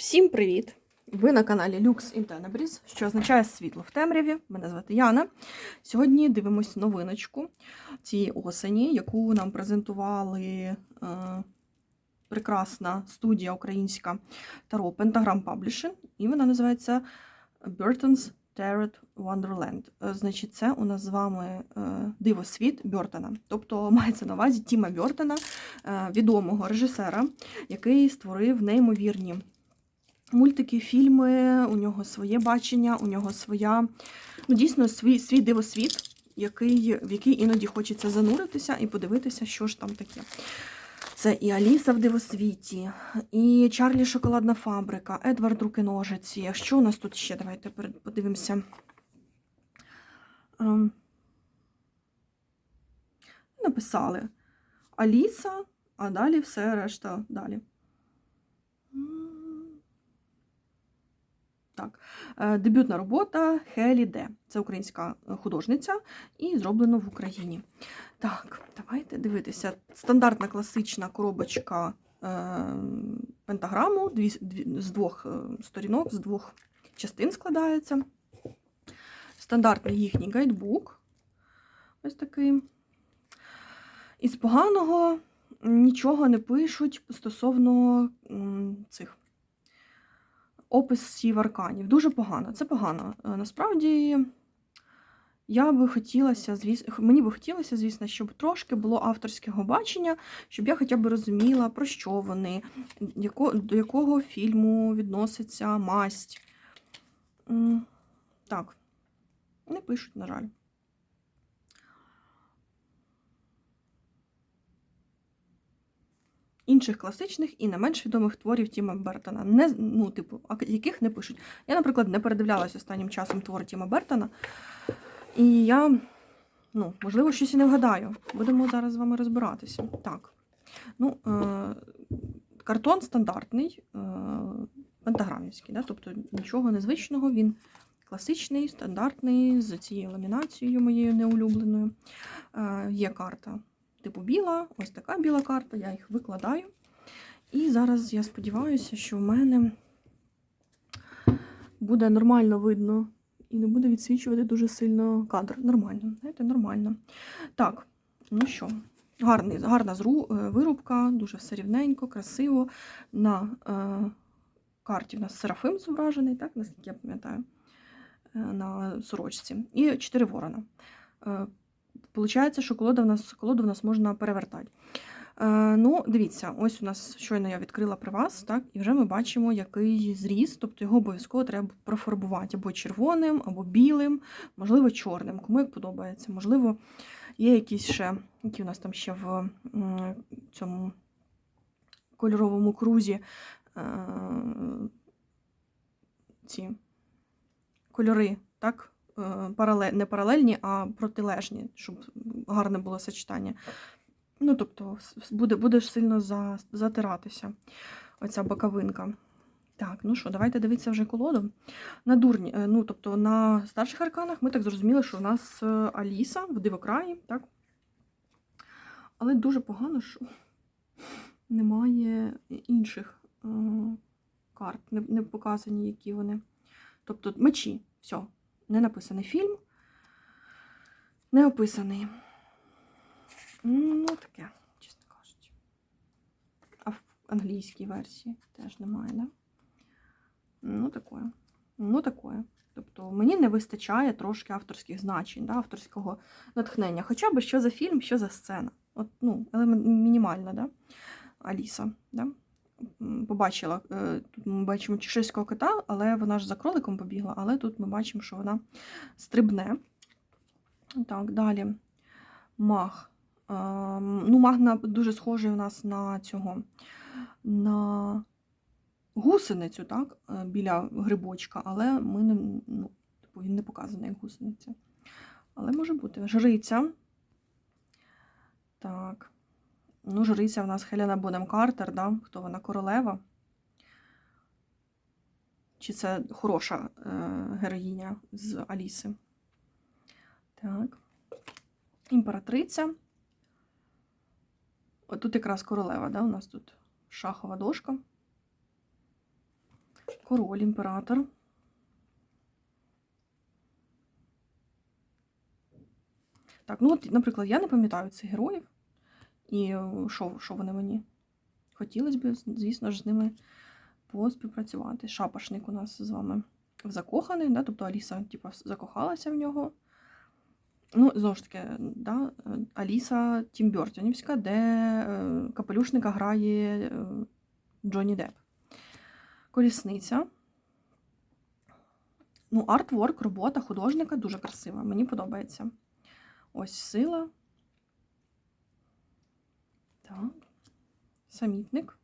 Всім привіт! Ви на каналі Lux in Tenebris, що означає світло в темряві. Мене звати Яна. Сьогодні дивимось новиночку цієї осені, яку нам презентували е, прекрасна студія українська Таро Pentagram Publishing, і вона називається Burton's Tarot Wonderland. Е, Значить, це у нас з вами е, дивосвіт Бьортона. Тобто мається на увазі Тіма Бьортона, е, відомого режисера, який створив неймовірні мультики, фільми, у нього своє бачення, у нього своя, ну дійсно, свій, свій дивосвіт, який, в який іноді хочеться зануритися і подивитися, що ж там таке. Це і Аліса в дивосвіті, і Чарлі Шоколадна фабрика, Едвард Руки-ножиці. Що у нас тут ще? Давайте подивимося. Ем, Написали Аліса, а далі все решта далі. Так, е, дебютна робота Хелі Де. Це українська е, художниця і зроблено в Україні. Так, давайте дивитися. Стандартна класична коробочка е, пентаграму дві, дві, з двох сторінок, з двох частин складається. Стандартний їхній гайдбук. Ось такий. Із поганого нічого не пишуть стосовно цих описів арканів. Дуже погано. Це погано. Е, Насправді, я би хотілася, звісно, мені би хотілося, звісно, щоб трошки було авторського бачення, щоб я хоча б розуміла, про що вони, до якого фільму відноситься масть. Так, не пишуть, на жаль. Інших класичних і не менш відомих творів Тіма Бертона, не, ну, типу, яких не пишуть. Я, наприклад, не передивлялася останнім часом твори Тіма Бертона, і я, ну, можливо, щось і не вгадаю. Будемо зараз з вами розбиратися. Так. Ну, е- картон стандартний, е- пентаграмівський, да? тобто нічого незвичного, він класичний, стандартний, з цією ламінацією моєю неулюбленою. Е- є карта типу біла, ось така біла карта, я їх викладаю. І зараз я сподіваюся, що в мене буде нормально видно і не буде відсвічувати дуже сильно кадр. Нормально, знаєте, нормально. Так, ну що, гарний, гарна зру, е, вирубка, дуже все рівненько, красиво. На е, карті в нас серафим зображений, так, наскільки я пам'ятаю, е, на сорочці. І чотири ворона. Получається, що колода в нас, колоду в нас можна перевертати. Е, ну, дивіться, ось у нас щойно я відкрила при вас, так, і вже ми бачимо, який зріст, тобто його обов'язково треба профарбувати або червоним, або білим, можливо, чорним, кому як подобається. Можливо, є якісь ще, які у нас там ще в цьому кольоровому крузі е, ці кольори, так? Е, паралель, не паралельні, а протилежні, щоб гарне було сочетання. Ну, тобто, буде, буде ж сильно за, затиратися оця боковинка. Так, ну що, давайте дивитися вже колоду. На дурні, е, ну, тобто на старших арканах ми так зрозуміли, що у нас е, Аліса в дивокраї, так? Але дуже погано, що немає інших карт, не, не показані, які вони. Тобто мечі, все, не написаний фільм, не описаний. Ну, таке, чесно кажучи. А в англійській версії теж немає, да? Ну, таке. Ну, таке. Тобто мені не вистачає трошки авторських значень, да, авторського натхнення. Хоча б що за фільм, що за сцена. От, ну, мінімальна, да? Аліса, да? Побачила, е, тут ми бачимо чеширського кота, але вона ж за кроликом побігла, але тут ми бачимо, що вона стрибне. Так, далі маг. Е, Ну, маг дуже схожий у нас на цього, на гусеницю, так, е, біля грибочка, але ми не, ну, типу, він не показаний як гусениця. Але може бути. Жриця. Так. Ну, жриця в нас Хелена Бонем Картер, да? хто вона королева. Чи це хороша е, героїня з Аліси? Так. Імператриця. От тут якраз королева, да? у нас тут шахова дошка. король, імператор. Так, ну от, наприклад, я не пам'ятаю цих героїв. І е, що, що вони мені? Хотілося б, звісно ж, з ними поспівпрацювати. Шапошник у нас з вами закоханий, да? тобто Аліса типу, закохалася в нього. Ну, знову ж таки, да? Аліса Тімбертонівська, де е, капелюшника грає е, Джонні Депп. Колісниця. Ну, артворк, робота художника дуже красива. Мені подобається. Ось сила. Так. Самітник.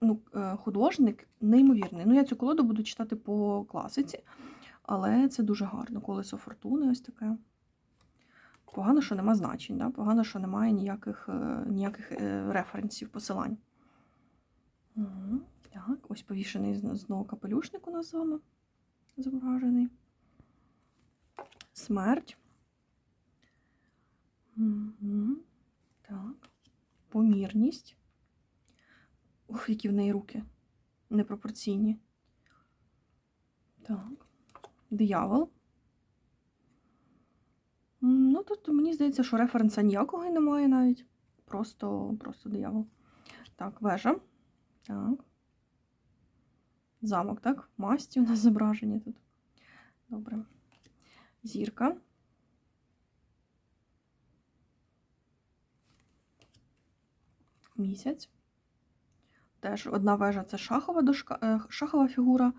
Ну, е, художник неймовірний. Ну, я цю колоду буду читати по класиці, але це дуже гарно. Колесо фортуни ось таке. Погано, що нема значень, да? погано, що немає ніяких, е, ніяких е, референсів, посилань. Угу. Так, ось повішений знову капелюшник у нас з вами зображений. Смерть. Так. Помірність. Ух, які в неї руки. Непропорційні. Так. Диявол. Ну, тут мені здається, що референса ніякого і немає навіть. Просто, просто диявол. Так, вежа. Так. Замок, так? Масті у нас зображені тут. Добре. Зірка. Місяць. Теж одна вежа це шахова дошка, е, шахова фігура,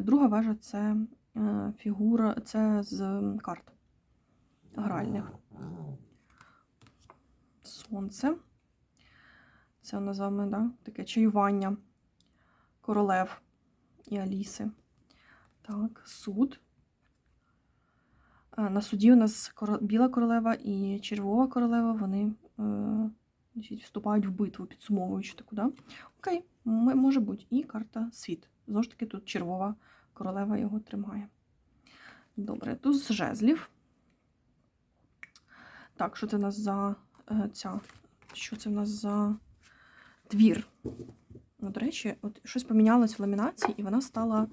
друга вежа це е, фігура, це з карт гральних. Сонце. Це нас з да, таке чаювання королев і Аліси. Так, суд. Е, На суді у нас біла королева і червова королева, вони значить, вступають в битву, підсумовуючи таку, да? Окей, може бути. І карта світ. Знову ж таки, тут червова королева його тримає. Добре, тут з жезлів. Так, що це в нас за е, ця? Що це в нас за двір? Ну, до речі, от щось помінялось в ламінації, і вона стала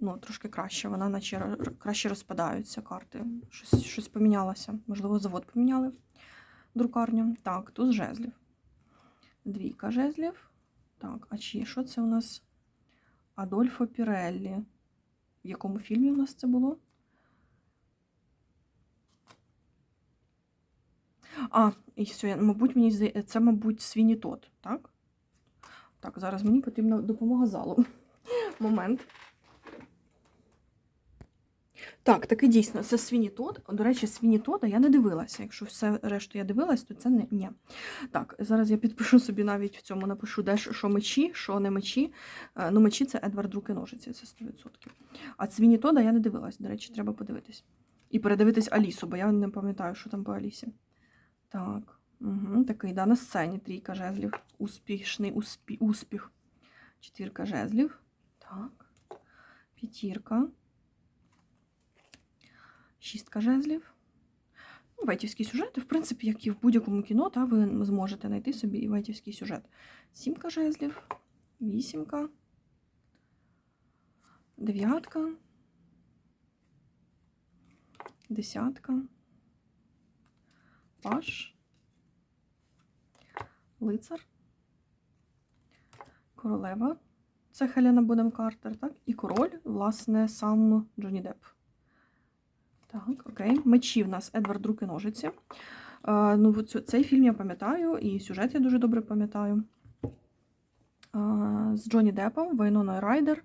ну, трошки краще. Вона наче краще розпадаються карти. Щось, щось помінялося. Можливо, завод поміняли друкарню. Так, тут жезлів. Двійка жезлів. Так, а чи що це у нас Адольфо Піреллі? В якому фільмі у нас це було? А, і все, мабуть, мені це, мабуть, Свіні Тот, так? Так, зараз мені потрібна допомога залу. Момент. Так, таки дійсно, це Свіні Тод. До речі, Свіні Тода я не дивилася. Якщо все решту я дивилась, то це не ні. Так, зараз я підпишу собі навіть в цьому напишу, де що мечі, що не мечі. Е, Ну, мечі це Едвард Руки ножиці, це 100%. А Свіні Тода я не дивилась. До речі, треба подивитись. І передивитись Алісу, бо я не пам'ятаю, що там по Алісі. Так, угу, такий, да, на сцені трійка жезлів. Успішний успі, успіх. Четвірка жезлів. Так. П'ятірка. Шістка жезлів. Ну, Ветівські сюжети, в принципі, як і в будь-якому кіно, та ви зможете знайти собі і ветівський сюжет. Сімка жезлів, вісімка, дев'ятка, десятка, паш, лицар, королева. Це Хелена Бодем Картер, так? І король, власне, сам Джонні Депп. Так, окей. Мечі в нас Едвард Руки ножиці. Е, ну, цей фільм я пам'ятаю, і сюжет я дуже добре пам'ятаю. Е, з Джонні Деппом, Вайноною Райдер.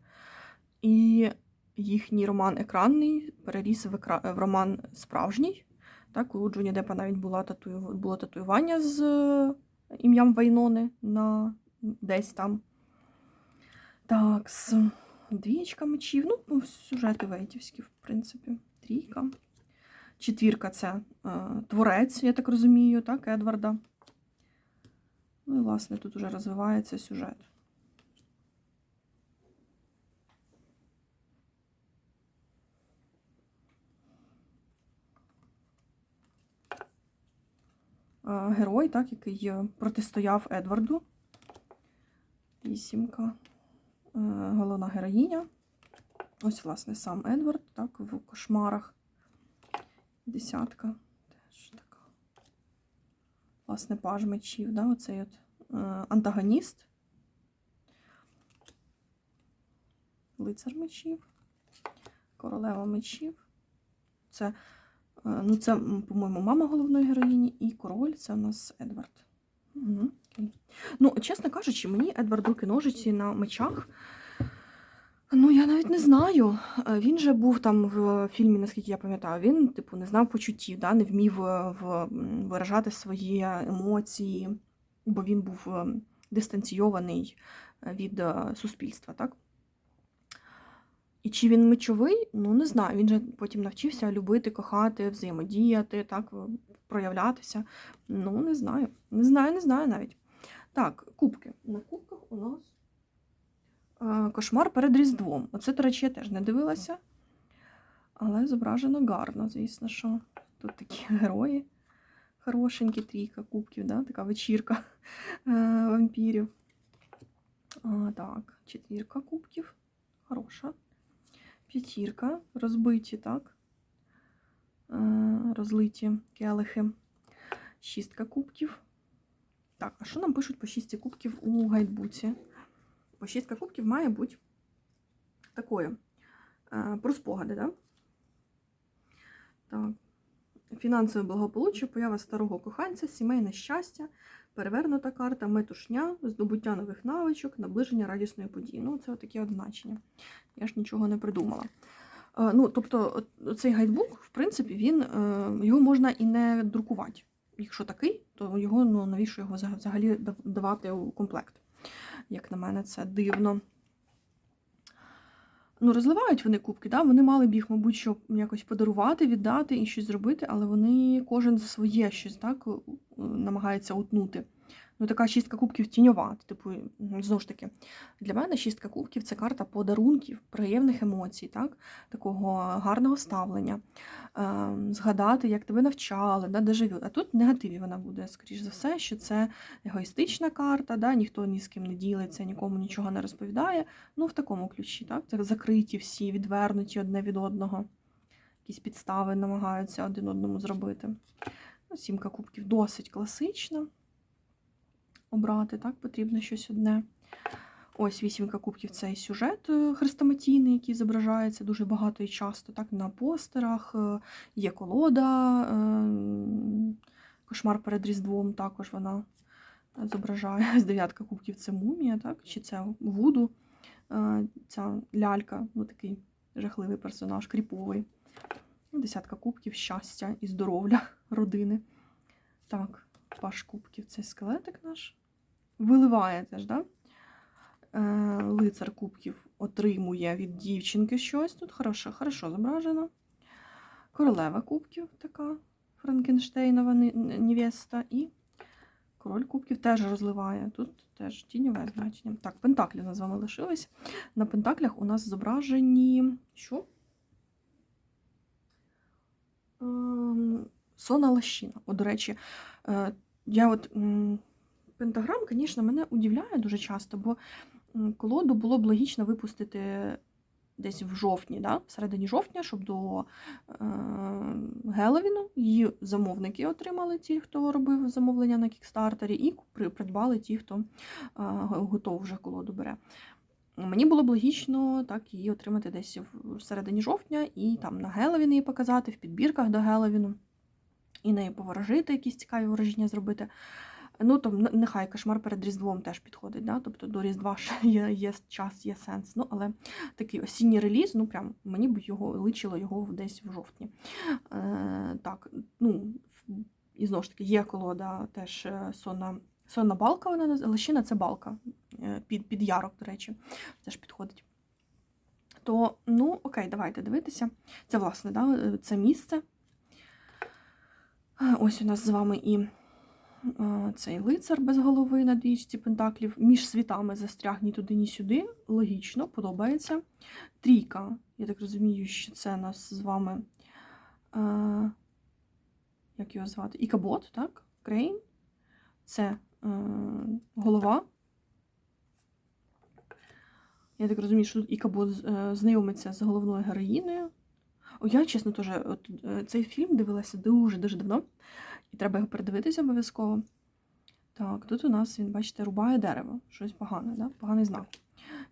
І їхній роман екранний переріс в, екра... в роман справжній. Так, у Джонні Деппа навіть була татую... було татуювання з е, ім'ям Вайнони на десь там. Так, з двічка мечів. Ну, сюжети вейтівські, в принципі. Трійка. Четвірка це е, творець, я так розумію, так, Едварда. Ну і, власне, тут уже розвивається сюжет. Е, Герой, так, який протистояв Едварду. Вісімка. Е, Головна героїня. Ось, власне, сам Едвард, так, в кошмарах. Десятка. Теж така. Власне, паж мечів, да, оцей от е, антагоніст. Лицар мечів. Королева мечів. Це, е, ну, це, по-моєму, мама головної героїні, і король це у нас Едвард. Угу. Ну, чесно кажучи, мені Едвард руки ножиці на мечах. Ну, я навіть не знаю. Е, Він же був там в фільмі, наскільки я пам'ятаю, він, типу, не знав почуттів, да? не вмів е, в, виражати свої емоції, бо він був е, дистанційований від суспільства, так? І чи він мечовий, ну не знаю. Він же потім навчився любити, кохати, взаємодіяти, так, проявлятися. Ну, не знаю. Не знаю, не знаю навіть. Так, кубки. На кубках у нас кошмар перед Різдвом. Оце, до речі, я теж не дивилася. Але зображено гарно, звісно, що тут такі герої. Хорошенькі трійка кубків, да? така вечірка е, вампірів. А, так, четвірка кубків. Хороша. П'ятірка. Розбиті, так? Е, розлиті келихи. Шістка кубків. Так, а що нам пишуть по шістці кубків у гайдбуці? По шістка кубків має бути такою. Е, про спогади, да? Так. Фінансове благополуччя, поява старого коханця, сімейне щастя, перевернута карта, метушня, здобуття нових навичок, наближення радісної події. Ну, це такі означення. Я ж нічого не придумала. Е, Ну, тобто, цей гайдбук, в принципі, він, е, його можна і не друкувати. Якщо такий, то його ну, навіщо його взагалі дав- давати у комплект? Як на мене, це дивно. Ну, розливають вони кубки, да? вони мали б їх, мабуть, щоб якось подарувати, віддати і щось зробити, але вони кожен своє щось так намагається утнути. Ну, така шістка кубків тіньова. Типу, знову ж таки, для мене шістка кубків це карта подарунків, приємних емоцій, так? такого гарного ставлення, ем, згадати, як тебе навчали, да? дежавю. А тут негативі вона буде, скоріш за все, що це егоїстична карта, да? ніхто ні з ким не ділиться, нікому нічого не розповідає. Ну, в такому ключі, так? Це закриті всі, відвернуті одне від одного. Якісь підстави намагаються один одному зробити. Ну, сімка кубків досить класична. Обрати, так, потрібно щось одне. Ось вісімка кубків цей сюжет е, хрестоматійний, який зображається дуже багато і часто. Так, на постерах е, є колода, е, кошмар перед Різдвом також вона зображає. Ось дев'ятка кубків це мумія, так? Чи це Вуду, ця лялька, ну такий жахливий персонаж, кріповий. Десятка кубків, щастя і здоров'я родини. Так, паш кубків це скелетик наш. Виливає теж, да? Е, лицар кубків отримує від дівчинки щось. Тут хорошо, хорошо зображено. Королева кубків така Франкенштейнова не- не- невеста. І король кубків теж розливає. Тут теж тіньове значення. Так, пентаклі у нас з вами лишились. На пентаклях у нас зображені. Що? Ем, Сона лощина. От, до речі, е, я от пентаграм, звісно, мене удивляє дуже часто, бо колоду було б логічно випустити десь в жовтні, да? в середині жовтня, щоб до е, Геловіну її замовники отримали, ті, хто робив замовлення на кікстартері, і придбали ті, хто е, готов вже колоду бере. Мені було б логічно так її отримати десь в середині жовтня і там на Геловін її показати, в підбірках до Геловіну, і нею поворожити, якісь цікаві ворожіння зробити. Ну, н- нехай кошмар перед Різдвом теж підходить, да? тобто до Різдва ще є, є час, є сенс. Ну, але такий осінній реліз, ну прям мені б його личило його десь в жовтні. Е, так, ну, і знову ж таки, є колода теж е, сонна, сонна балка, вона лощина це балка е, під, під ярок, до речі, теж підходить. То, ну, окей, давайте дивитися. Це, власне, да, е, це місце. Ось у нас з вами і цей лицар без голови на двічці пентаклів. Між світами застряг ні туди, ні сюди. Логічно, подобається. Трійка. Я так розумію, що це нас з вами. Е, як його звати? Ікабот, так? Крейн. Це е, голова. Я так розумію, що тут Іка буде е, знайомиться з головною героїною. О, я, чесно, теж от, е, цей фільм дивилася дуже-дуже давно, і треба його передивитися обов'язково. Так, тут у нас він, бачите, рубає дерево. Щось погане, да? поганий знак.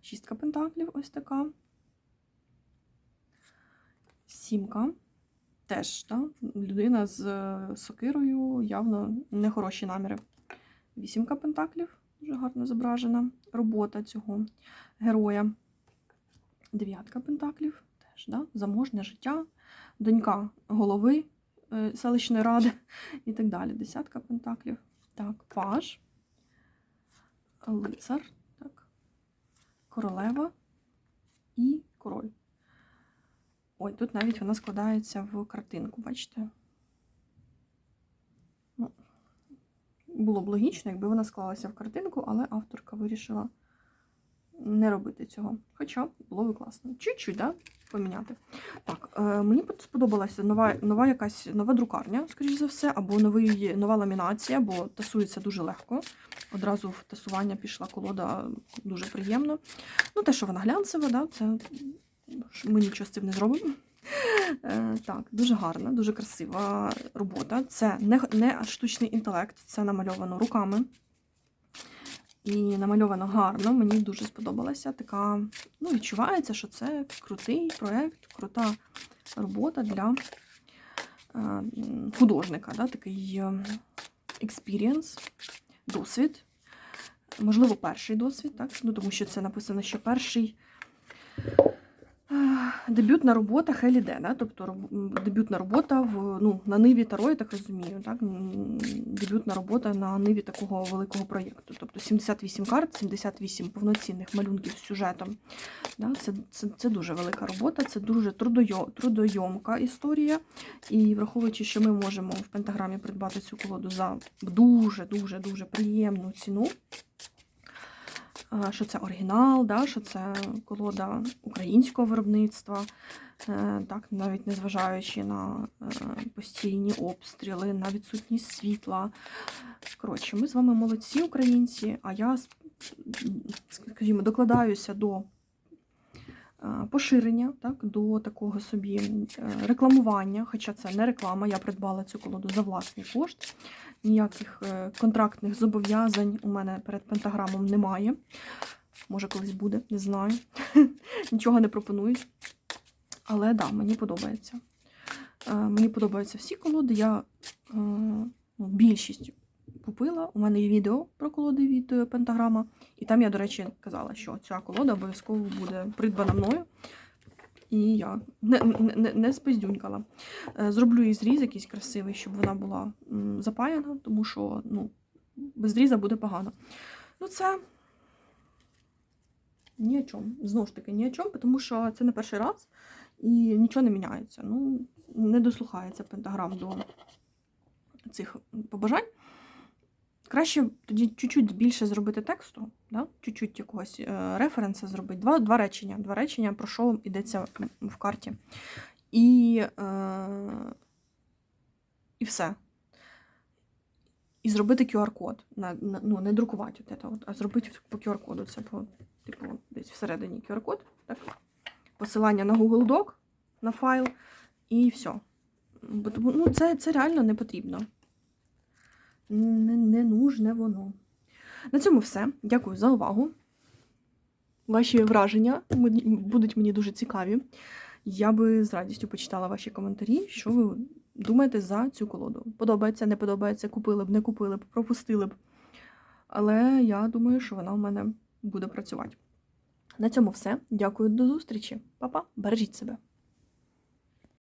Шістка пентаклів, ось така. Сімка. Теж, да? людина з е, сокирою, явно нехороші наміри. Вісімка пентаклів, дуже гарно зображена. Робота цього героя. Дев'ятка пентаклів, теж, да? заможне життя, донька голови селищної ради і так далі. Десятка пентаклів. Так, паж, лицар, так, королева і король. Ой, тут навіть вона складається в картинку, бачите? Ну, було б логічно, якби вона склалася в картинку, але авторка вирішила не робити цього. Хоча було би класно. Чуть-чуть, да? Поміняти. Так, е, мені сподобалася нова, нова якась нова друкарня, скоріш за все, або новий, нова ламінація, бо тасується дуже легко. Одразу в тасування пішла колода дуже приємно. Ну, те, що вона глянцева, да, це ми нічого з цим не зробимо. Е, Так, дуже гарна, дуже красива робота. Це не, не штучний інтелект, це намальовано руками. І намальовано гарно, мені дуже сподобалася. Така, ну, відчувається, що це крутий проєкт, крута робота для е, художника. Да? Такий експірієнс, досвід. Можливо, перший досвід, так? Ну, тому що це написано, що перший дебютна робота Хелі Де, да? тобто дебютна робота в, ну, на ниві Таро, я так розумію. Так? Дебютна робота на ниві такого великого проєкту. Тобто 78 карт, 78 повноцінних малюнків з сюжетом. Да? Це, це, це дуже велика робота, це дуже трудойо, трудойомка історія. І враховуючи, що ми можемо в пентаграмі придбати цю колоду за дуже-дуже дуже приємну ціну. Що це оригінал, да, що це колода українського виробництва, е, так, навіть незважаючи на е, постійні обстріли, на відсутність світла. Коротше, ми з вами молодці, українці, а я, скажімо, докладаюся до поширення, так, до такого собі е, рекламування, хоча це не реклама, я придбала цю колоду за власний кошт. Ніяких е, контрактних зобов'язань у мене перед пентаграмом немає. Може, колись буде, не знаю. Нічого не пропонують. Але да, мені подобається. Е, Мені подобаються всі колоди. Я е, ну, більшість купила. У мене є відео про колоди від Пентаграма. І там я, до речі, казала, що ця колода обов'язково буде придбана мною. І я не, не, не, спиздюнькала. Е, Зроблю їй зріз якийсь красивий, щоб вона була запаяна, тому що ну, без зріза буде погано. Ну, це ні о чому. Знову ж таки, ні о чому, тому що це не перший раз і нічого не міняється. Ну, не дослухається пентаграм до цих побажань. Краще тоді чуть-чуть більше зробити тексту, да? чуть-чуть якогось е, референса зробити. Два, два речення. Два речення, про що йдеться в карті. І, е, і все. І зробити QR-код. Ну, не друкувати, от це а зробити по QR-коду. Це по, типу, десь всередині QR-код. Так? Посилання на Google Doc, на файл, і все. Бо Ну, це, це реально не потрібно. Не, не нужне воно. На цьому все. Дякую за увагу. Ваші враження будуть мені дуже цікаві. Я би з радістю почитала ваші коментарі, що ви думаєте за цю колоду. Подобається, не подобається, купили б, не купили б, пропустили б. Але я думаю, що вона в мене буде працювати. На цьому все. Дякую, до зустрічі. Па-па, бережіть себе.